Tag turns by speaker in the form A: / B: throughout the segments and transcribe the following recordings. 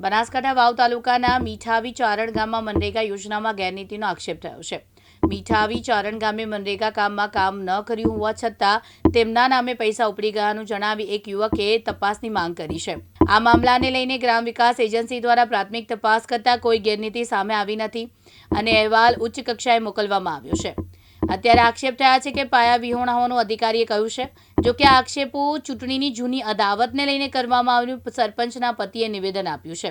A: બનાસકાંઠા વાવ તાલુકાના મીઠાવી ચારણ ગામમાં મનરેગા યોજનામાં ગેરનીતિનો આક્ષેપ થયો છે. મીઠાવી ચારણ ગામે મનરેગા કામમાં કામ ન કર્યું હોવા છતાં તેમના નામે પૈસા ઉપડી ગયાનું જણાવી એક યુવકે તપાસની માંગ કરી છે. આ મામલાને લઈને ગ્રામ વિકાસ એજન્સી દ્વારા પ્રાથમિક તપાસ કરતાં કોઈ ગેરનીતિ સામે આવી નથી અને અહેવાલ ઉચ્ચ કક્ષાએ મોકલવામાં આવ્યો છે. અત્યારે આક્ષેપ થયા છે કે પાયા વિહોણા હોવાનું અધિકારીએ કહ્યું છે, જો કે આ આક્ષેપો ચૂંટણીની જૂની અદાવતને લઈને કરવામાં આવ્યું સરપંચના પતિએ નિવેદન આપ્યું છે.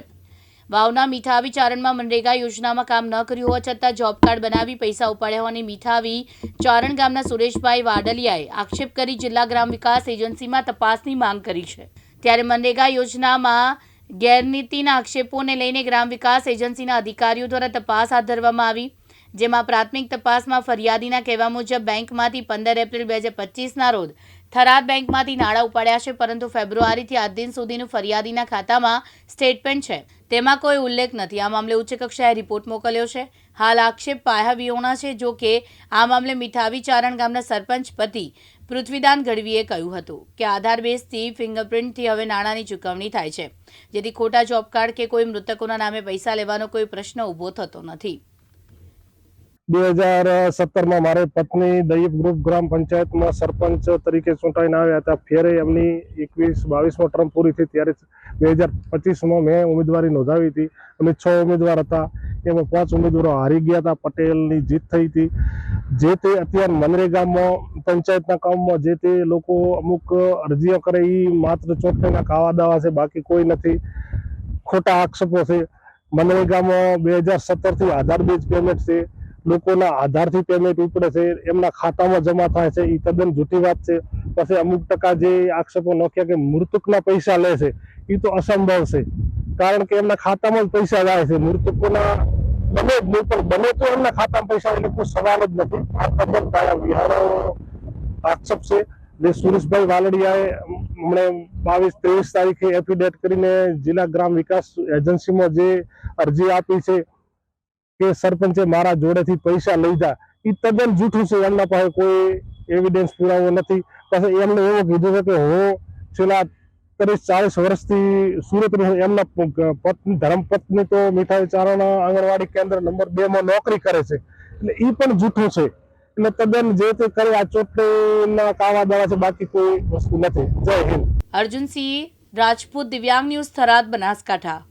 A: વાવના મીઠાવી ચારણમાં મનરેગા યોજનામાં કામ ન કર્યું હોવા છતાં જોબ કાર્ડ બનાવી પૈસા ઉપાડ્યા હોવાની મીઠાવી ચારણ ગામના સુરેશભાઈ વાડલિયાએ આક્ષેપ કરી જિલ્લા ગ્રામ વિકાસ એજન્સીમાં તપાસની માંગ કરી છે. ત્યારે મનરેગા યોજનામાં ગેરનીતિના આક્ષેપોને લઈને ગ્રામ વિકાસ એજન્સીના અધિકારીઓ દ્વારા તપાસ હાથ ધરવામાં આવી. જેમાં પ્રાથમિક તપાસમાં ફરિયાદીના કહેવા મુજબ બેંકમાંથી પંદર એપ્રિલ બે હજાર પચીસના રોજ થરાદ બેંકમાંથી નાણાં ઉપાડ્યા છે, પરંતુ ફેબ્રુઆરીથી આજ દિન સુધીનું ફરિયાદીના ખાતામાં સ્ટેટમેન્ટ છે. તેમાં કોઈ ઉલ્લેખ નથી. આ મામલે ઉચ્ચ કક્ષાએ રિપોર્ટ મોકલ્યો છે. હાલ આક્ષેપ પાયા વિહોણા છે, જો કે આ મામલે મીઠાવી ચારણ ગામના સરપંચ પતિ પૃથ્વીદાન ગઢવીએ કહ્યું હતું કે આધાર બેઝથી ફિંગરપ્રિન્ટથી હવે નાણાંની ચૂકવણી થાય છે. જેથી ખોટા જોબ કાર્ડ કે કોઈ મૃતકોના નામે પૈસા લેવાનો કોઈ પ્રશ્ન ઊભો થતો નથી.
B: બે હજાર સત્તરમાં મારે પત્ની દૈપ ગ્રુપ ગ્રામ પંચાયતમાં સરપંચ તરીકે ચૂંટાઈને આવ્યા હતા. ફેરે એમની એકવીસ બાવીસમો ટર્મ પૂરી થઈ ત્યારે બે હજાર પચીસમાં મેં ઉમેદવારી નોંધાવી હતી. અમે છ ઉમેદવાર હતા. એમાં પાંચ ઉમેદવારો હારી ગયા હતા. પટેલની જીત થઈ હતી. જે તે અત્યારે મનરેગામાં પંચાયતના કામમાં જે તે લોકો અમુક અરજીઓ કરે એ માત્ર ચૂંટણીના કાવા દાવા છે, બાકી કોઈ નથી. ખોટા આક્ષેપો છે. મનરેગામાં બે હજાર સત્તરથી આધાર બેઝ પેમેન્ટ છે. લોકોના આધારથી પેમેન્ટ ઉપડે છે, એમના ખાતામાં જમા થાય છે એ તદ્દન જૂઠી વાત છે. પછી અમુક ટકા જે આક્ષેપો નોખ્યા કે મૃતકના પૈસા લે છે એ તો અસંભવ છે. કારણ કે એમના ખાતામાં જ પૈસા જાય છે. મૃતકોના બને જ નહીં, પણ બને તો એમના ખાતામાં પૈસા એટલે કોઈ સવાલ જ નથી. આ તદ્દન કાયા વિહારો આક્ષેપ છે. જે સુરેશભાઈ વાલડિયાએ હમણે બાવીસ ત્રેવીસ તારીખે એફિડેટ કરીને જિલ્લા ગ્રામ વિકાસ એજન્સીમાં જે અરજી આપી છે કે સરપંચે મારા જોડેથી પૈસા જા. એ તદ્દન જૂઠું છે, એમના પાસે કોઈ એવિડન્સ પુરાવો નથી. પછી એમને એવું કીધું છે કે હું છેલ્લા ત્રીસ ચાલીસ વર્ષથી સુરત રહું એમના પત્ની ધર્મપત્ની તો મીઠાઈ ચારાના આંગણવાડી કેન્દ્ર નંબર બે માં નોકરી કરે છે. એટલે એ પણ જૂઠું છે. એટલે તદ્દન જે તે કરે, આ ચોટલીના કાવા દવા છે, બાકી કોઈ વસ્તુ નથી. જય હિન્દ.
A: અર્જુનસિંહ, રાજપૂત દિવ્યાંગ ન્યૂઝ થરાદ બનાસકાંઠા.